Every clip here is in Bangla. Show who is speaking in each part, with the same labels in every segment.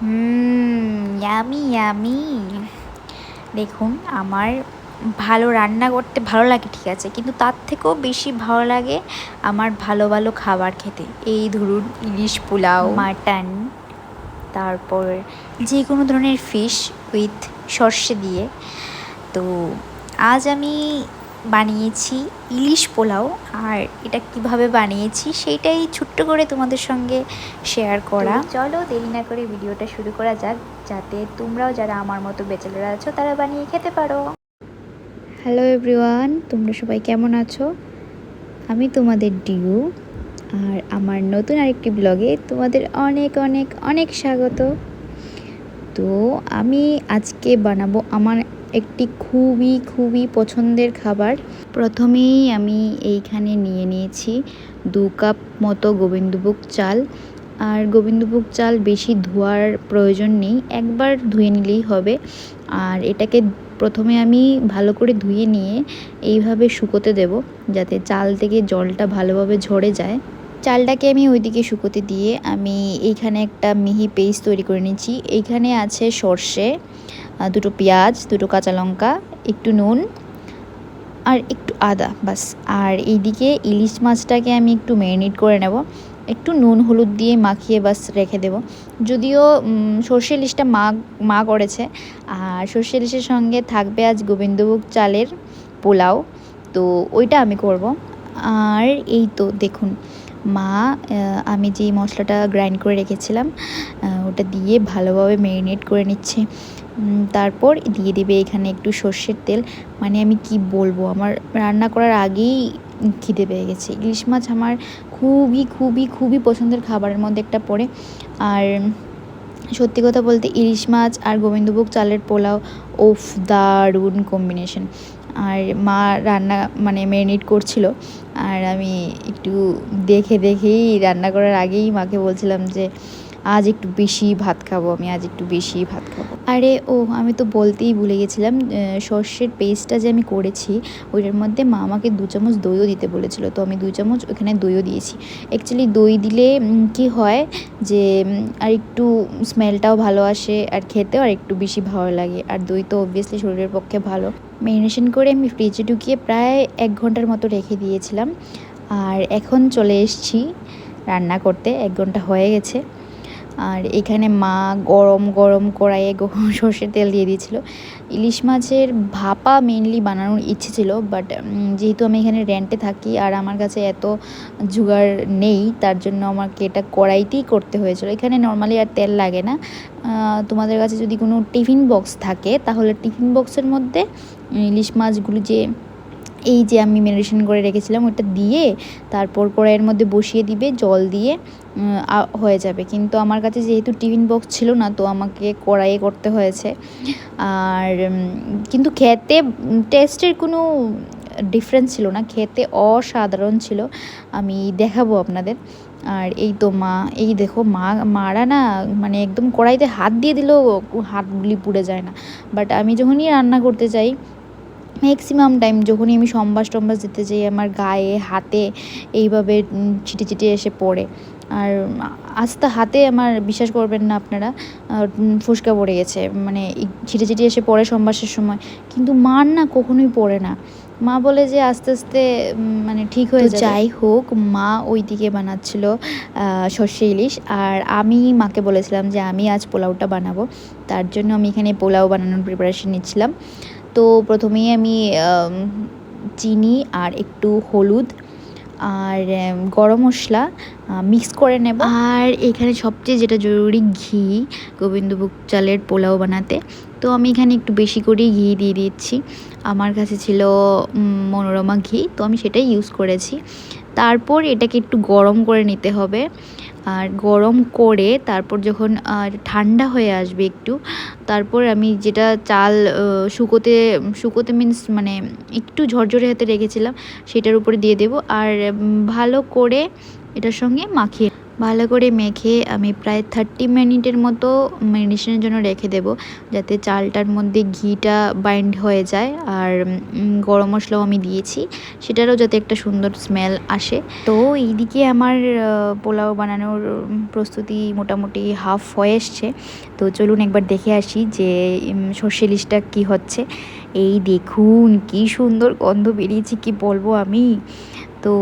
Speaker 1: হুম ইয়ামি ইয়ামি দেখুন, আমার ভালো রান্না করতে ভালো লাগে, ঠিক আছে? কিন্তু তার থেকেও বেশি ভালো লাগে আমার ভালো ভালো খাবার খেতে। এই ধরুন, ইলিশ পোলাও, মাটন, তারপর যে কোনো ধরনের ফিশ উইথ সর্ষে দিয়ে। তো আজ আমি বানিয়েছি ইলিশ পোলাও আর এটা কীভাবে বানিয়েছি সেইটাই ছোট্ট করে তোমাদের সঙ্গে শেয়ার করা। চলো দেরি না করে ভিডিওটা শুরু করা যাক যাতে তোমরাও যারা আমার মতো বেচেলারা আছো তারা বানিয়ে খেতে পারো। হ্যালো এভরিওয়ান তোমরা সবাই কেমন আছো? আমি তোমাদের ডিউ আর আমার নতুন আরেকটি ব্লগে তোমাদের অনেক অনেক অনেক স্বাগত। তো আমি আজকে বানাবো আমার একটি খুবই খুবই পছন্দের খাবার। প্রথমেই আমি এইখানে নিয়ে নিয়েছি দু কাপ মতো গোবিন্দভোগ চাল। আর গোবিন্দভোগ চাল বেশি ধোয়ার প্রয়োজন নেই, একবার ধুয়ে নিলেই হবে। আর এটাকে প্রথমে আমি ভালো করে ধুয়ে নিয়ে এইভাবে শুকোতে দেব, যাতে চাল থেকে জলটা ভালোভাবে ঝরে যায়। চালটাকে আমি ওইদিকে শুকোতে দিয়ে আমি এইখানে একটা মিহি পেস্ট তৈরি করে নিচ্ছি এইখানে আছে সর্ষে দুটো পেঁয়াজ, দুটো কাঁচা লঙ্কা, একটু নুন আর একটু আদা বাস আর এইদিকে ইলিশ মাছটাকে আমি একটু ম্যারিনেট করে নেব। একটু নুন, হলুদ দিয়ে মাখিয়ে বাস রেখে দেব। যদিও সর্ষে ইলিশটা মা মা করেছে। আর সর্ষে ইলিশের সঙ্গে থাকবে আজ গোবিন্দভোগ চালের পোলাও। তো ওইটা আমি করব। আর এই তো দেখুন, মা আমি যেই মশলাটা গ্রাইন্ড করে রেখেছিলাম ওটা দিয়ে ভালোভাবে ম্যারিনেট করে নিচ্ছে। তারপর দিয়ে দেবে এখানে একটু সর্ষের তেল। মানে আমি কি বলব? আমার রান্না করার আগেই খিদে পেয়ে গেছে। ইলিশ মাছ আমার খুবই খুবই খুবই পছন্দের খাবারের মধ্যে একটা পড়ে। আর সত্যি কথা বলতে ইলিশ মাছ আর গোবিন্দভোগ চালের পোলাও ওফ দারুণ কম্বিনেশন আর মা রান্না মানে ম্যারিনেট করছিল। আর আমি একটু দেখে, দেখেই রান্না করার আগেই মাকে বলছিলাম যে আজ একটু বেশি ভাত খাব, আমি আজ একটু বেশি ভাত খাব। আরে ও, আমি তো বলতেই ভুলে গেছিলাম সর্ষের পেস্টটা যে আমি করেছি, ওইটার মধ্যে মা আমাকে দু চামচ দইও দিতে বলেছিল, তো আমি দু চামচ ওখানে দইও দিয়েছি। অ্যাকচুয়ালি দই দিলে কি হয় যে আর একটু স্মেলটাও ভালো আসে, আর খেতেও আর একটু বেশি ভালো লাগে, আর দই তো অবভিয়াসলি শরীরের পক্ষে ভালো। ম্যারিনেশন করে আমি ফ্রিজে ঢুকিয়ে প্রায় এক ঘণ্টার মতো রেখে দিয়েছিলাম, আর এখন চলে এসছি রান্না করতে, এক ঘণ্টা হয়ে গেছে। আর এখানে মা গরম গরম কড়াইয়ে সর্ষের তেল দিয়ে দিয়েছিলো। ইলিশ মাছের ভাপা মেনলি বানানোর ইচ্ছে ছিল বাট যেহেতু আমি এখানে রেন্টে থাকি আর আমার কাছে এত জোগাড় নেই, তার জন্য আমাকে এটা কড়াইতেই করতে হয়েছিল। এখানে নর্মালি আর তেল লাগে না। তোমাদের কাছে যদি কোনো টিফিন বক্স থাকে, তাহলে টিফিন বক্সের মধ্যে ইলিশ মাছগুলো যে এই যে আমি মেরিনেশন করে রেখেছিলাম, ওটা দিয়ে তারপর কড়াইয়ের মধ্যে বসিয়ে দিবে, জল দিয়ে হয়ে যাবে। কিন্তু আমার কাছে যেহেতু টিফিন বক্স ছিল না, তো আমাকে কড়াইয়ে করতে হয়েছে। আর কিন্তু খেতে টেস্টের কোনো ডিফারেন্স ছিল না। খেতে অসাধারণ ছিল। আমি দেখাবো আপনাদের। আর এই তো মা, এই দেখো মা, মারা না মানে একদম কড়াইতে হাত দিয়ে দিলেও হাতগুলি পুড়ে যায় না। বাট আমি যখনই রান্না করতে চাই ম্যাক্সিমাম টাইম যখনই আমি সম্বাস টম্বাস দিতে যাই আমার গায়ে হাতে এইভাবে ছিটে ছিটে এসে পড়ে। আর আস্তে হাতে আমার বিশ্বাস করবেন না আপনারা ফুসকা পড়ে গেছে। মানে ছিটে ছিটে এসে পড়ে সম্বাসের সময়। কিন্তু মার না কখনোই পড়ে না। মা বলে যে আস্তে আস্তে মানে ঠিক হয়ে যাই হোক মা ওই দিকে বানাচ্ছিল সর্ষে ইলিশ। আর আমি মাকে বলেছিলাম যে আমি আজ পোলাওটা বানাবো। তার জন্য আমি এখানে পোলাও বানানোর প্রিপারেশন নিচ্ছিলাম। তো প্রথমেই আমি চিনি আর একটু হলুদ আর গরম মশলা মিক্স করে নেব। আর এখানে সবচেয়ে যেটা জরুরি ঘি, গোবিন্দভোগ চালের পোলাও বানাতে। তো আমি এখানে একটু বেশি করেই ঘি দিয়ে দিচ্ছি। আমার কাছে ছিল মনোরমা ঘি, তো আমি সেটাই ইউজ করেছি। তারপর এটাকে একটু গরম করে নিতে হবে। আর গরম করে তারপর যখন ঠান্ডা হয়ে আসবে একটু তারপর আমি যেটা চাল শুকোতে শুকোতে মিন্স মানে একটু ঝরঝরে হাতে রেখেছিলাম, সেটার উপরে দিয়ে দেব। আর ভালো করে এটার সঙ্গে মাখিয়ে ভালো করে মেখে আমি প্রায় থার্টি মিনিটের মতো মেরিনেশনের জন্য রেখে দেব, যাতে চালটার মধ্যে ঘিটা বাইন্ড হয়ে যায়। আর গরম মশলাও আমি দিয়েছি, সেটারও যাতে একটা সুন্দর স্মেল আসে। তো এইদিকে আমার পোলাও বানানোর প্রস্তুতি মোটামুটি হাফ হয়ে এসছে। তো চলুন একবার দেখে আসি যে সর্ষে ইলিশটা কী হচ্ছে। এই দেখুন, কি সুন্দর গন্ধ বেরিয়েছে, কি বলব আমি? তো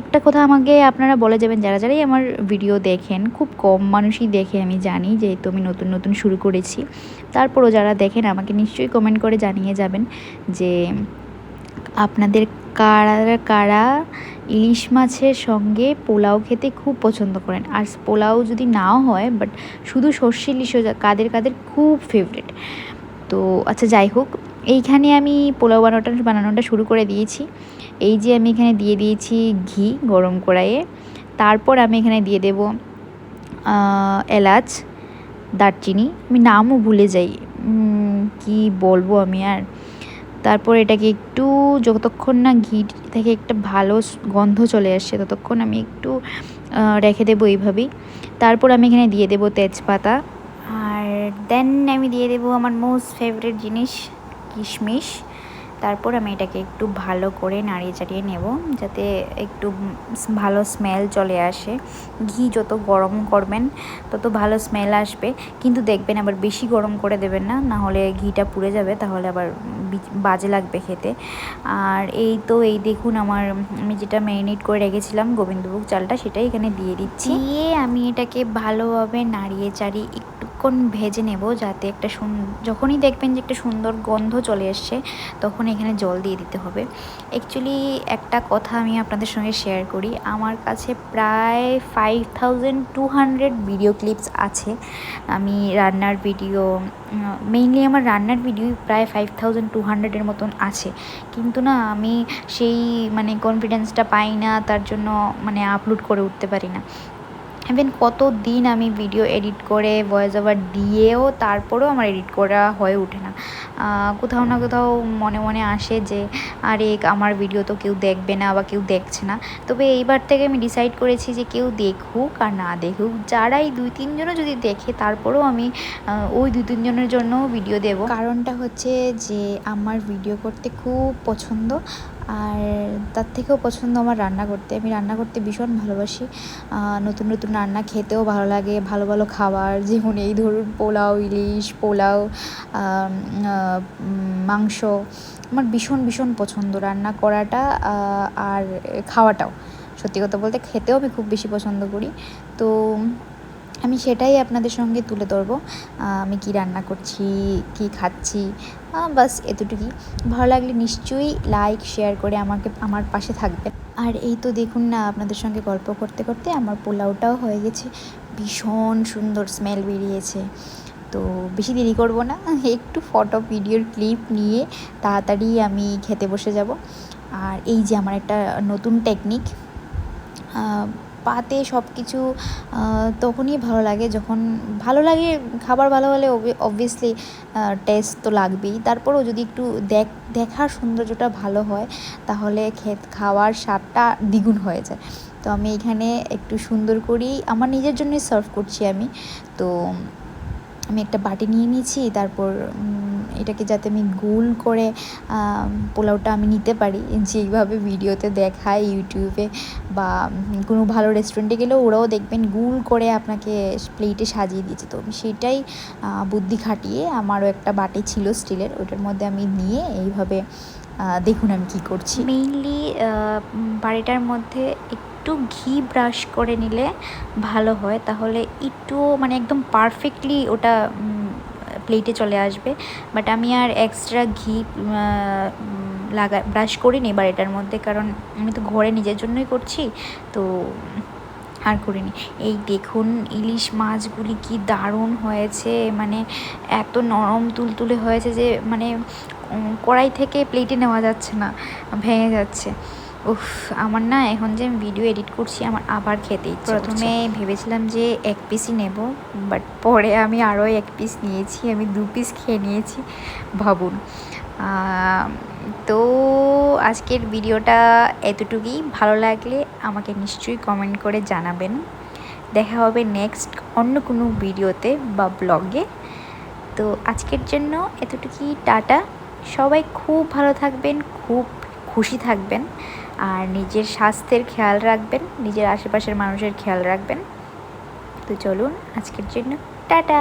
Speaker 1: একটা কথা আমাকে আপনারা বলে যাবেন, যারা যারাই আমার ভিডিও দেখেন, খুব কম মানুষই দেখে আমি জানি যেহেতু আমি নতুন নতুন শুরু করেছি। তারপরও যারা দেখেন, আমাকে নিশ্চয়ই কমেন্ট করে জানিয়ে যাবেন যে, আপনাদের কারা কারা ইলিশ মাছের সঙ্গে পোলাও খেতে খুব পছন্দ করেন। আর পোলাও যদি নাও হয় বাট শুধু সর্ষে ইলিশও কাদের কাদের খুব ফেভারিট তো আচ্ছা যাই হোক এইখানে আমি পোলাও বানানোটা বানানোটা শুরু করে দিয়েছি। এই যে আমি এখানে দিয়ে দিয়েছি ঘি গরম কড়াইয়ে। তারপর আমি এখানে দিয়ে দেব এলাচ, দারচিনি। আমি নামও ভুলে যাই কি বলব আমি আর। তারপর এটাকে একটু, যতক্ষণ না ঘি থেকে একটা ভালো গন্ধ চলে আসছে ততক্ষণ আমি একটু রেখে দেবো এইভাবেই। তারপর আমি এখানে দিয়ে দেবো তেজপাতা। আর দেন আমি দিয়ে দেবো আমার মোস্ট ফেভারিট জিনিস কিশমিশ। তারপর আমি এটাকে একটু ভালো করে নাড়িয়ে চাড়িয়ে নেব যাতে একটু ভালো স্মেল চলে আসে। ঘি যত গরম করবেন, তত ভালো স্মেল আসবে। কিন্তু দেখবেন আবার বেশি গরম করে দেবেন না না হলে ঘিটা পুড়ে যাবে, তাহলে আবার বাজে লাগবে খেতে। আর এই তো এই দেখুন আমার, আমি যেটা ম্যারিনেট করে রেখেছিলাম গোবিন্দভোগ চালটা, সেটাই এখানে দিয়ে দিচ্ছি। দিয়ে আমি এটাকে ভালোভাবে নাড়িয়ে চাড়িয়ে একটুক্ষণ ভেজে নেব যাতে একটা যখনই দেখবেন যে একটা সুন্দর গন্ধ চলে এসছে, তখন এখানে জল দিয়ে দিতে হবে। অ্যাকচুয়ালি একটা কথা আমি আপনাদের সঙ্গে শেয়ার করি। আমার কাছে প্রায় five thousand two hundred video clips আছে। আমি রান্নার ভিডিও মেইনলি আমার রান্নার ভিডিও প্রায় ফাইভ থাউজেন্ড টু হান্ড্রেডের মতন আছে। কিন্তু না, আমি সেই মানে কনফিডেন্সটা পাই না, তার জন্য মানে আপলোড করে উঠতে পারি না। ইভেন কত দিন আমি ভিডিও এডিট করে ভয়েস ওভার দিয়েও তারপরেও আমার এডিট করা হয়ে ওঠে না। কোথাও না কোথাও মনে মনে আসে যে, আরে, আমার ভিডিও তো কেউ দেখবে না বা কেউ দেখছে না। তবে এইবার থেকে আমি ডিসাইড করেছি যে কেউ দেখুক আর না দেখুক। যারাই দুই তিনজনও যদি দেখে, তারপরেও আমি ওই দুই তিনজনের জন্য ভিডিও দেব। কারণটা হচ্ছে যে, আমার ভিডিও করতে খুব পছন্দ। আর তার থেকেও পছন্দ আমার রান্না করতে। আমি রান্না করতে ভীষণ ভালোবাসি। নতুন নতুন রান্না খেতেও ভালো লাগে, ভালো ভালো খাবার, যেমন এই ধরুন পোলাও, ইলিশ, পোলাও মাংস। আমার ভীষণ ভীষণ পছন্দ রান্না করাটা আর খাওয়াটাও। সত্যি কথা বলতে খেতেও আমি খুব বেশি পছন্দ করি। তো আমি সেটাই আপনাদের সঙ্গে তুলে ধরবো। আমি কি রান্না করছি, কি খাচ্ছি বাস এতটুকুই। ভালো লাগলে নিশ্চয়ই লাইক শেয়ার করে আমাকে, আমার পাশে থাকবেন। আর এই তো দেখুন না, আপনাদের সঙ্গে গল্প করতে করতে আমার পোলাওটাও হয়ে গেছে। ভীষণ সুন্দর স্মেল বেরিয়েছে। তো বেশি দেরি করব না, একটু ফটো ভিডিওর ক্লিপ নিয়ে তাড়াতাড়ি আমি খেতে বসে যাব। আর এই যে আমার একটা নতুন টেকনিক পাতে সব কিছু তখনই ভালো লাগে। যখন ভালো লাগে, খাবার ভালো হলে অবভিয়াসলি টেস্ট তো লাগবেই। তারপরেও যদি একটু দেখ, দেখার সৌন্দর্যটা ভালো হয়, তাহলে খেত, খাওয়ার স্বাদটা দ্বিগুণ হয়ে যায়। তো আমি এখানে একটু সুন্দর করি আমার নিজের জন্যই সার্ভ করছি আমি। তো, আমি একটা বাটি নিয়ে নিয়েছি, তারপর এটাকে যাতে আমি গোল করে পোলাওটা আমি নিতে পারি। যেইভাবে ভিডিওতে দেখায় ইউটিউবে বা কোনো ভালো রেস্টুরেন্টে গেলেও ওরাও দেখবেন গোল করে আপনাকে প্লেটে সাজিয়ে দিয়েছে। তো আমি সেটাই বুদ্ধি খাটিয়ে আমারও একটা বাটি ছিল স্টিলের, ওটার মধ্যে আমি নিয়ে এইভাবে দেখুন আমি কী করছি। মেইনলি বাড়িটার মধ্যে একটু ঘি ব্রাশ করে নিলে ভালো হয়। তাহলে একটু মানে একদম পারফেক্টলি ওটা প্লেটে চলে আসবে। বাট আমি আর এক্সট্রা ঘি লাগা ব্রাশ করিনি এবার এটার মধ্যে। কারণ আমি তো ঘরে নিজের জন্যই করছি, তো আর করিনি। এই দেখুন ইলিশ মাছগুলি কি দারুণ হয়েছে। মানে এত নরম তুলতুলে হয়েছে যে মানে কড়াই থেকে প্লেটে নেওয়া যাচ্ছে না, ভেঙে যাচ্ছে। উফ আমার না এখন যে আমি ভিডিও এডিট করছি আমার আবার খেতে ইচ্ছে প্রথমে ভেবেছিলাম যে এক পিসই নেব বাট পরে আমি আরও এক পিস নিয়েছি আমি দু পিস খেয়ে নিয়েছি ভাবুন। তো আজকের ভিডিওটা এতটুকুই। ভালো লাগলে আমাকে নিশ্চয়ই কমেন্ট করে জানাবেন। দেখা হবে নেক্সট অন্য কোনো ভিডিওতে বা ব্লগে তো আজকের জন্য এতটুকুই টাটা। সবাই খুব ভালো থাকবেন খুব খুশি থাকবেন আর নিজের স্বাস্থ্যের খেয়াল রাখবেন, নিজের আশেপাশের মানুষের খেয়াল রাখবেন। তো চলুন আজকের জন্য, টাটা!